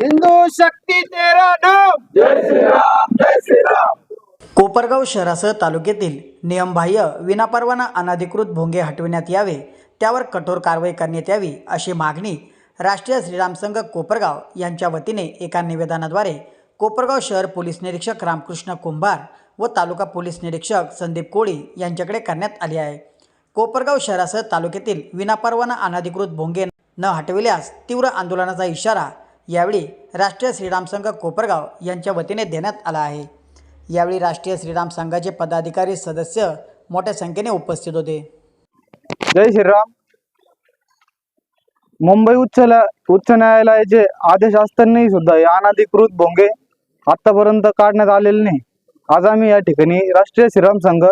हिंदू शक्ती तेरा नाम कोपरगाव शहरासह तालुक्यातील नियमबाह्य विनापरवाना अनधिकृत भोंगे हटविण्यात यावे त्यावर कठोर कारवाई करण्यात यावी अशी मागणी राष्ट्रीय श्रीराम संघ कोपरगाव यांच्या वतीने एका निवेदनाद्वारे कोपरगाव शहर पोलीस निरीक्षक रामकृष्ण कुंभार व तालुका पोलीस निरीक्षक संदीप कोळी यांच्याकडे करण्यात आली आहे. कोपरगाव शहरासह तालुक्यातील विनापरवाना अनधिकृत भोंगे न हटविल्यास तीव्र आंदोलनाचा इशारा यावेळी राष्ट्रीय श्रीराम संघ कोपरगाव यांच्या वतीने देण्यात आला आहे. यावेळी राष्ट्रीय श्रीराम संघाचे पदाधिकारी सदस्य मोठ्या संख्येने उपस्थित होते. जय श्रीराम. मुंबई उच्च उच्च न्यायालयाचे आदेश असतानाही सुद्धा हे अनधिकृत भोंगे आतापर्यंत काढण्यात आलेले नाही. आज आम्ही या ठिकाणी राष्ट्रीय श्रीराम संघ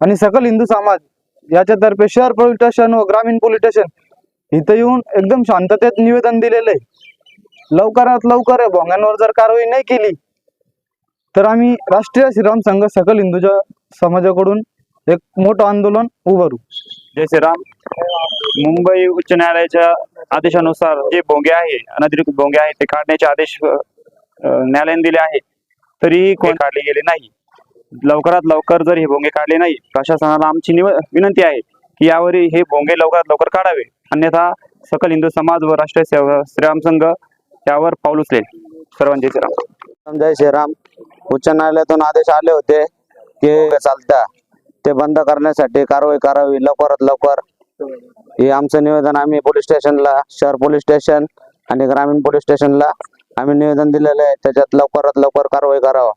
आणि सकल हिंदू समाज याच्यातर्फे शहर पोलीस स्टेशन व ग्रामीण पोलीस स्टेशन इथं येऊन एकदम शांततेत निवेदन दिलेलं आहे. लवकरात लवकर भोंग्यांवर जर कारवाई नाही केली तर आम्ही राष्ट्रीय श्रीराम संघ सकल हिंदूच्या समाजाकडून एक मोठं आंदोलन उभारू. जय श्रीराम. मुंबई उच्च न्यायालयाच्या आदेशानुसार जे भोंगे आहे अनधिकृत भोंगे आहे ते काढण्याचे आदेश न्यायालयाने दिले आहे तरी कोण काढले गेले नाही. लवकरात लवकर जर हे भोंगे काढले नाही प्रशासनाला आमची निव विनंती आहे की यावर हे भोंगे लवकरात लवकर काढावे. अन्यथा सकल हिंदू समाज व राष्ट्रीय सेवा श्रीराम संघ यावर पाऊल उचलेल. सर्वांचे श्रीराम. जय श्रीराम. उच्च न्यायालयातून आदेश आले होते की चालता ते बंद करण्यासाठी कारवाई करावी लवकरात लवकर. हे आमचं निवेदन आम्ही पोलीस स्टेशनला शहर पोलीस स्टेशन आणि ग्रामीण पोलीस स्टेशनला आम्ही निवेदन दिलेलं आहे. त्याच्यात लवकरात लवकर कारवाई करावं.